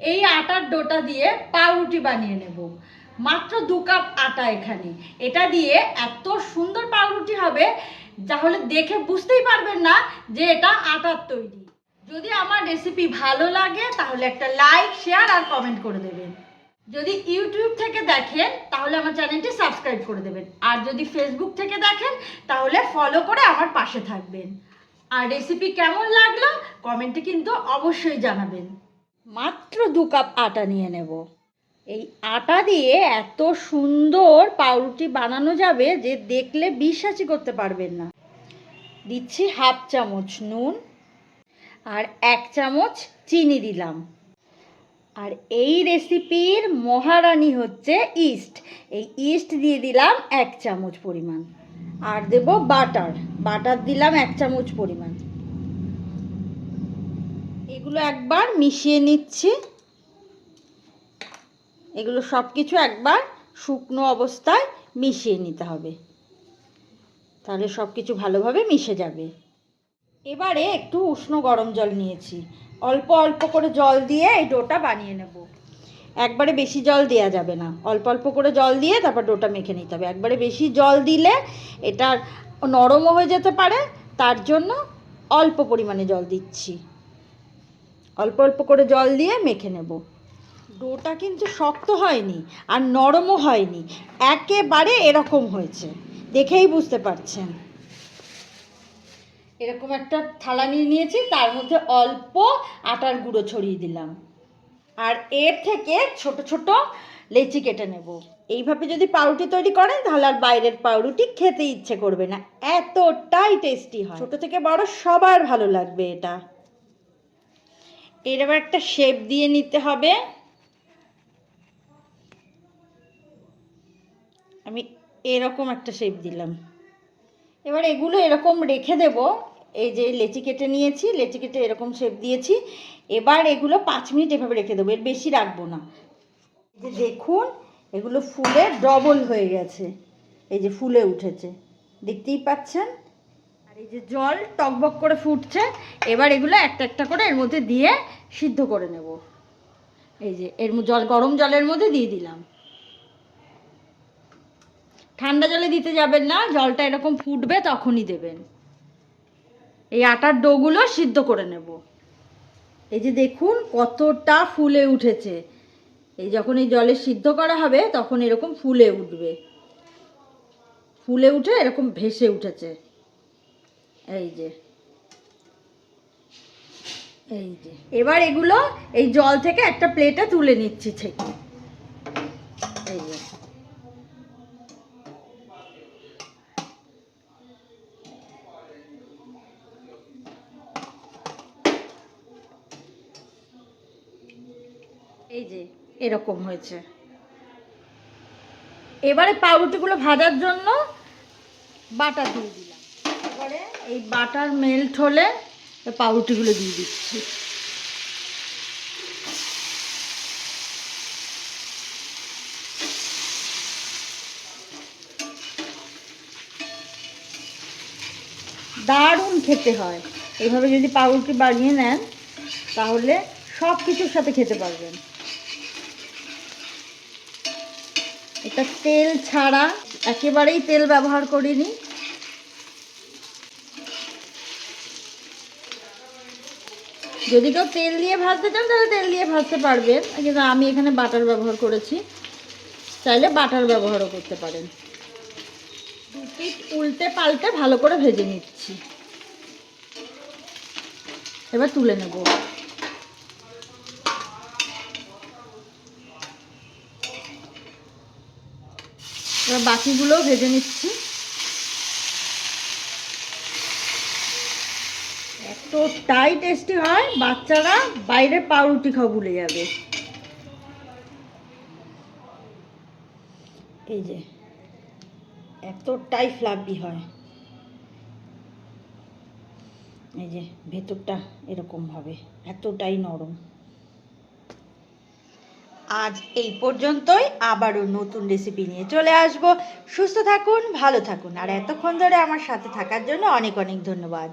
এই আটার ডোটা দিয়ে পাউরুটি বানিয়ে নেব। মাত্র দু কাপ আটা এখানে। এটা দিয়ে এত সুন্দর পাউরুটি হবে, তাহলে দেখে বুঝতেই পারবেন না যে এটা আটার তৈরি। যদি আমার রেসিপি ভালো লাগে, তাহলে একটা লাইক শেয়ার আর কমেন্ট করে দেবেন। যদি ইউটিউব থেকে দেখেন, তাহলে আমার চ্যানেলটি সাবস্ক্রাইব করে দেবেন। আর যদি ফেসবুক থেকে দেখেন, তাহলে ফলো করে আমার পাশে থাকবেন। আর রেসিপি কেমন লাগল কমেন্টে কিন্তু অবশ্যই জানাবেন। মাত্র দু কাপ আটা নিয়ে নেব। এই আটা দিয়ে এত সুন্দর পাউরুটি বানানো যাবে যে দেখলে বিশ্বাসই করতে পারবেন না। দিচ্ছি হাফ চামচ নুন আর এক চামচ চিনি দিলাম। আর এই রেসিপির মহারানী হচ্ছে ইস্ট। এই ইস্ট দিয়ে দিলাম এক চামচ পরিমাণ। আর দেব বাটার। বাটার দিলাম এক চামচ পরিমাণ। এগুলো একবার মিশিয়ে নিচ্ছি। এগুলো সব কিছু একবার শুকনো অবস্থায় মিশিয়ে নিতে হবে। তাহলে সব কিছু ভালোভাবে মিশে যাবে। এবারে একটু উষ্ণ গরম জল নিয়েছি। অল্প অল্প করে জল দিয়ে এই ডোটা বানিয়ে নেব। একবারে বেশি জল দেওয়া যাবে না। অল্প অল্প করে জল দিয়ে তারপর ডোটা মেখে নিতে হবে। একবারে বেশি জল দিলে এটা নরমও হয়ে যেতে পারে। তার জন্য অল্প পরিমাণে জল দিচ্ছি। অল্প অল্প করে জল দিয়ে মেখে নেব। ডোটা কিন্তু শক্ত হয়নি আর নরমও হয়নি, একেবারে এরকম হয়েছে। দেখেই বুঝতে পারছেন। এরকম একটা থালা নিয়ে নিয়েছি, তার মধ্যে অল্প আটার গুঁড়ো ছড়িয়ে দিলাম। আর এর থেকে ছোট ছোট লেচি কেটে নেব। এইভাবে যদি পাউরুটি তৈরি করেন, তাহলে আর বাইরের পাউরুটি খেতে ইচ্ছে করবে না। এতটাই টেস্টি হয়। ছোট থেকে বড় সবার ভালো লাগবে এটা। এর একটা শেপ দিয়ে নিতে হবে। আমি এরকম একটা শেপ দিলাম। এবার এগুলো এরকম রেখে দেব। এই যে লেচি কেটে নিয়েছি, লেচি কেটে এরকম শেপ দিয়েছি। এবার এগুলো পাঁচ মিনিট এভাবে রেখে দেবো, এর বেশি রাখব না। যে দেখুন, এগুলো ফুলে ডবল হয়ে গেছে। এই যে ফুলে উঠেছে। দেখতেই পাচ্ছেন? এই যে জল টকবক করে ফুটছে, এবার এগুলো একটা একটা করে এর মধ্যে দিয়ে সিদ্ধ করে নেব। এই যে এর জল গরম জলের মধ্যে দিয়ে দিলাম। ঠান্ডা জলে দিতে যাবেন না, জলটা এরকম ফুটবে তখনই দেবেন। এই আটার ডোগুলো সিদ্ধ করে নেব। এই যে দেখুন কতটা ফুলে উঠেছে। এই যখন এই জলে সিদ্ধ করা হবে, তখন এরকম ফুলে উঠবে। ফুলে উঠে এরকম ভেসে উঠেছে। এই যে। এই যে। এবার এগুলো এই জল থেকে একটা প্লেটে তুলে নিচ্ছি ছেঁকে এই যে। এই যে, এরকম হয়েছে। এবারে পাউরুটিগুলো ভাজার জন্য বাটার দিয়ে দিলাম। এই বাটার মেল্ট হলে পাউরুটিগুলো দিয়ে দিচ্ছি। দারুণ খেতে হয়। এইভাবে যদি পাউরুটি বানিয়ে নেন, তাহলে সব কিছুর সাথে খেতে পারবেন। এটা তেল ছাড়া একেবারেই তেল ব্যবহার করিনি। যদি কেউ তেল দিয়ে ভাজতে চান, তাহলে তেল দিয়ে ভাজতে পারবেন। কিন্তু আমি এখানে বাটার ব্যবহার করেছি। চাইলে বাটার ব্যবহারও করতে পারেন। উল্টে পাল্টে ভালো করে ভেজে নিচ্ছি। এবার তুলে নেব। এবার বাকিগুলো ভেজে নিচ্ছি। এতটাই টেস্টি হয়, বাচ্চারা বাইরে পাউরুটি খাওয়া ভুলে যাবে। এই যে, এতটাই ফ্লাফি হয়। এই যে, ভেতরটা এরকম হবে এতটাই নরম। আজ এই পর্যন্তই, আবারও নতুন রেসিপি নিয়ে চলে আসব। সুস্থ থাকুন, ভালো থাকুন, আর এতক্ষণ ধরে আমার সাথে থাকার জন্য অনেক অনেক ধন্যবাদ।